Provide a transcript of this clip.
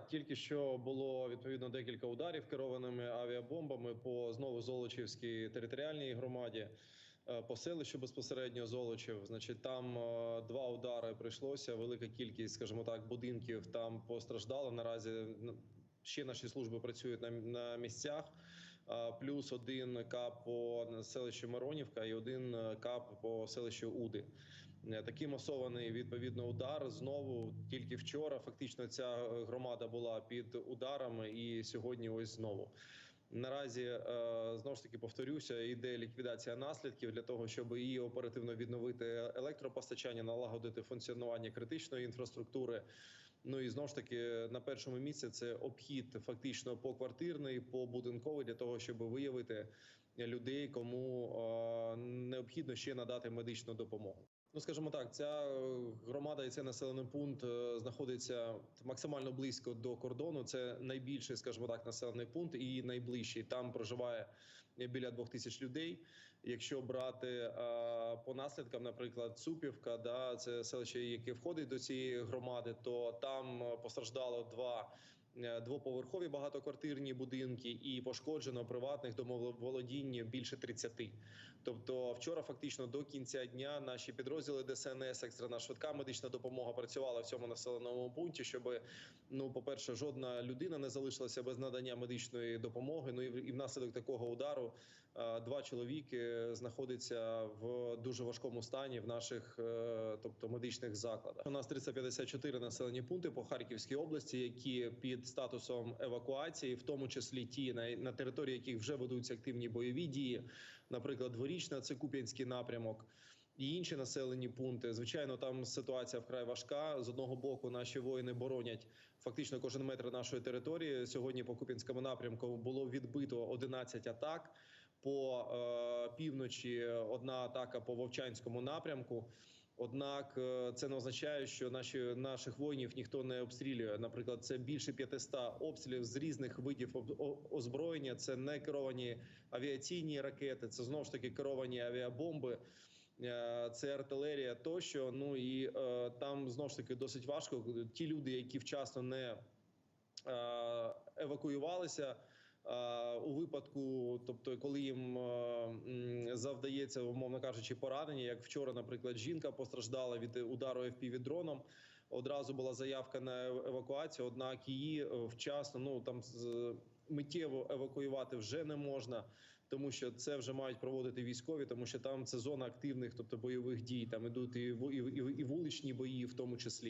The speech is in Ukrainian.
так, тільки що було відповідно декілька ударів керованими авіабомбами по знову Золочівській територіальній громаді. е, По селищу безпосередньо Золочів, значить, там е, два удари прийшлося. Велика кількість, скажімо так, будинків там постраждала. Наразі ще наші служби працюють на, на місцях. Плюс один кап по селищу Миронівка і один е, кап по селищу Уди. Е, Такий масований відповідно удар. Знову тільки вчора. Фактично, ця е, громада була під ударами, і сьогодні ось знову. Наразі знову ж таки повторюся, йде ліквідація наслідків для того, щоб її оперативно відновити електропостачання, налагодити функціонування критичної інфраструктури. Ну і знову ж таки на першому місці це обхід фактично поквартирний, побудинковий для того, щоб виявити людей, кому необхідно ще надати медичну допомогу. Ну, скажімо так, ця е, громада і цей населений пункт е, знаходиться максимально близько до кордону. Це найбільший, скажімо так, населений пункт і найближчий. Там проживає біля двох тисяч людей. Якщо брати е, по наслідкам, наприклад, Цупівка, да, це селище, яке входить до цієї громади, то там постраждало два. Е, Двоповерхові багатоквартирні будинки і пошкоджено приватних домоволодінь більше 30. Тобто, вчора фактично до кінця дня наші підрозділи ДСНС, екстрена швидка медична допомога працювала в цьому населеному пункті, щоб ну, по перше, жодна людина не залишилася без надання медичної допомоги. Ну і внаслідок такого удару е, два чоловіки знаходяться в дуже важкому стані в наших, е, тобто медичних закладах. У нас 354 населені пункти по Харківській області, які під статусом евакуації, в тому числі ті на, на території яких вже ведуться активні бойові дії, наприклад, дворічна це Куп'янський напрямок. І інші населені пункти, звичайно, там ситуація вкрай важка. З одного боку, наші воїни боронять фактично кожен метр нашої території. Сьогодні по Куп'янському напрямку було відбито 11 атак. По е, півночі одна атака по Вовчанському напрямку. Однак е, це не означає, що наші наших воїнів ніхто не обстрілює. Наприклад, це більше 500 обстрілів з різних видів озброєння. Це не керовані авіаційні ракети, це знову ж таки керовані авіабомби. Е, Це артилерія тощо. Ну і е, там знову ж таки досить важко. Ті люди, які вчасно не е, евакуювалися. У випадку, тобто, коли їм завдається, умовно кажучи, поранення, як вчора, наприклад, жінка постраждала від удару fpv дроном. Одразу була заявка на евакуацію, однак її е, вчасно ну там миттєво евакуювати вже не можна, тому що це вже мають проводити військові, тому що там це зона активних, тобто бойових дій. Там ідуть і, і, і вуличні бої, в тому числі.